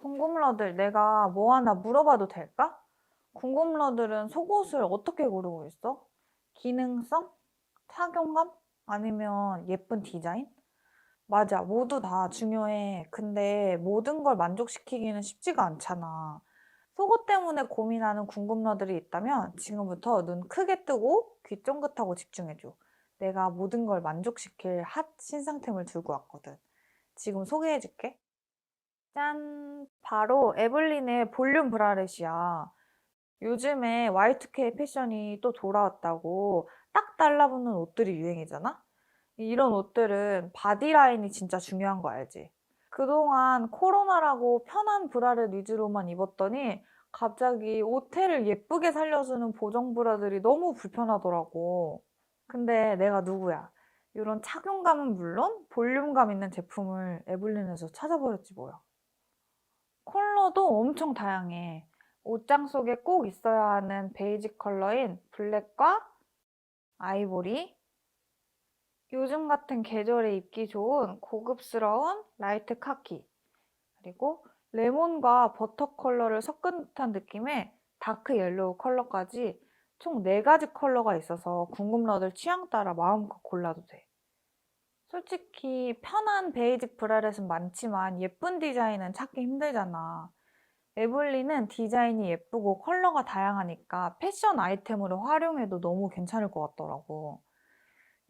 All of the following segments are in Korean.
궁금러들 내가 뭐 하나 물어봐도 될까? 궁금러들은 속옷을 어떻게 고르고 있어? 기능성? 착용감? 아니면 예쁜 디자인? 맞아, 모두 다 중요해. 근데 모든 걸 만족시키기는 쉽지가 않잖아. 속옷 때문에 고민하는 궁금러들이 있다면 지금부터 눈 크게 뜨고 귀 쫑긋하고 집중해줘. 내가 모든 걸 만족시킬 핫 신상템을 들고 왔거든. 지금 소개해줄게. 짠! 바로 에블린의 볼륨 브라렛이야. 요즘에 Y2K 패션이 또 돌아왔다고 딱 달라붙는 옷들이 유행이잖아? 이런 옷들은 바디라인이 진짜 중요한 거 알지? 그동안 코로나라고 편한 브라를 위주로만 입었더니 갑자기 옷태를 예쁘게 살려주는 보정 브라들이 너무 불편하더라고. 근데 내가 누구야? 이런 착용감은 물론 볼륨감 있는 제품을 에블린에서 찾아버렸지 뭐야. 컬러도 엄청 다양해. 옷장 속에 꼭 있어야 하는 베이지 컬러인 블랙과 아이보리, 요즘 같은 계절에 입기 좋은 고급스러운 라이트 카키, 그리고 레몬과 버터 컬러를 섞은 듯한 느낌의 다크 옐로우 컬러까지 총 4가지 컬러가 있어서 궁금러들 취향 따라 마음껏 골라도 돼. 솔직히 편한 베이직 브라렛은 많지만 예쁜 디자인은 찾기 힘들잖아. 에블린은 디자인이 예쁘고 컬러가 다양하니까 패션 아이템으로 활용해도 너무 괜찮을 것 같더라고.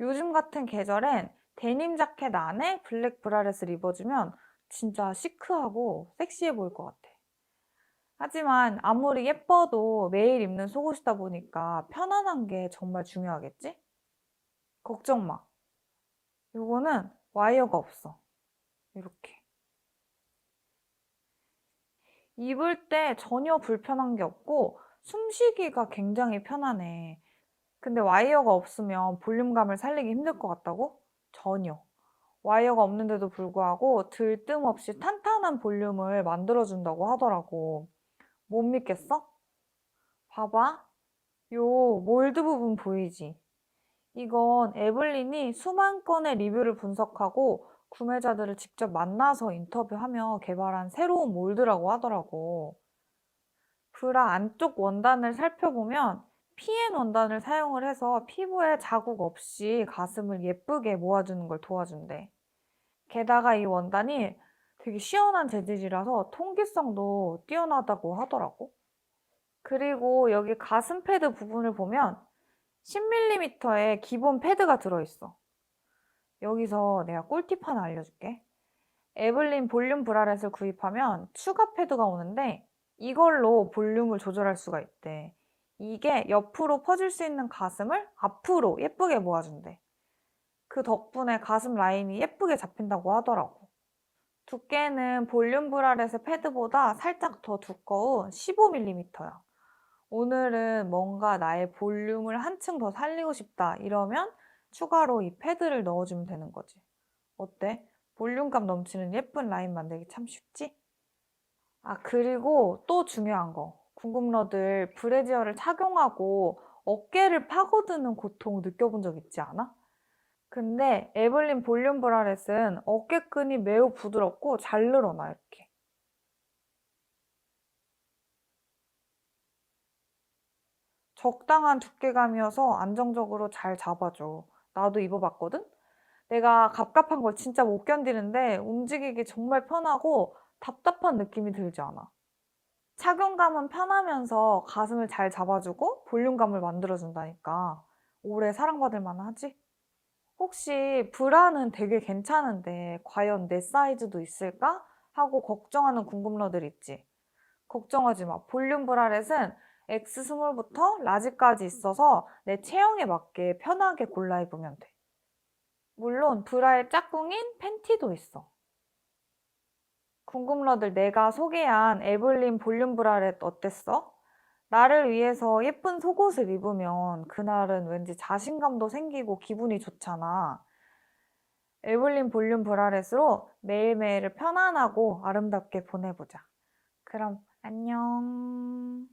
요즘 같은 계절엔 데님 자켓 안에 블랙 브라렛을 입어주면 진짜 시크하고 섹시해 보일 것 같아. 하지만 아무리 예뻐도 매일 입는 속옷이다 보니까 편안한 게 정말 중요하겠지? 걱정 마. 요거는 와이어가 없어. 이렇게. 입을 때 전혀 불편한 게 없고 숨쉬기가 굉장히 편하네. 근데 와이어가 없으면 볼륨감을 살리기 힘들 것 같다고? 전혀. 와이어가 없는데도 불구하고 들뜸 없이 탄탄한 볼륨을 만들어준다고 하더라고. 못 믿겠어? 봐봐. 요 몰드 부분 보이지? 이건 에블린이 수만 건의 리뷰를 분석하고 구매자들을 직접 만나서 인터뷰하며 개발한 새로운 몰드라고 하더라고. 브라 안쪽 원단을 살펴보면 PN 원단을 사용을 해서 피부에 자국 없이 가슴을 예쁘게 모아주는 걸 도와준대. 게다가 이 원단이 되게 시원한 재질이라서 통기성도 뛰어나다고 하더라고. 그리고 여기 가슴 패드 부분을 보면 10mm의 기본 패드가 들어있어. 여기서 내가 꿀팁 하나 알려줄게. 에블린 볼륨 브라렛을 구입하면 추가 패드가 오는데 이걸로 볼륨을 조절할 수가 있대. 이게 옆으로 퍼질 수 있는 가슴을 앞으로 예쁘게 모아준대. 그 덕분에 가슴 라인이 예쁘게 잡힌다고 하더라고. 두께는 볼륨 브라렛의 패드보다 살짝 더 두꺼운 15mm야. 오늘은 뭔가 나의 볼륨을 한층 더 살리고 싶다 이러면 추가로 이 패드를 넣어주면 되는 거지. 어때? 볼륨감 넘치는 예쁜 라인 만들기 참 쉽지? 아, 그리고 또 중요한 거. 궁금러들 브래지어를 착용하고 어깨를 파고드는 고통 느껴본 적 있지 않아? 근데 에블린 볼륨 브라렛은 어깨끈이 매우 부드럽고 잘 늘어나, 이렇게. 적당한 두께감이어서 안정적으로 잘 잡아줘. 나도 입어봤거든? 내가 갑갑한 걸 진짜 못 견디는데 움직이기 정말 편하고 답답한 느낌이 들지 않아. 착용감은 편하면서 가슴을 잘 잡아주고 볼륨감을 만들어준다니까 오래 사랑받을 만하지? 혹시 브라는 되게 괜찮은데 과연 내 사이즈도 있을까? 하고 걱정하는 궁금러들 있지? 걱정하지 마. 볼륨 브라렛은 X 스몰부터 라지까지 있어서 내 체형에 맞게 편하게 골라 입으면 돼. 물론 브라의 짝꿍인 팬티도 있어. 궁금러들 내가 소개한 에블린 볼륨 브라렛 어땠어? 나를 위해서 예쁜 속옷을 입으면 그날은 왠지 자신감도 생기고 기분이 좋잖아. 에블린 볼륨 브라렛으로 매일매일을 편안하고 아름답게 보내보자. 그럼 안녕.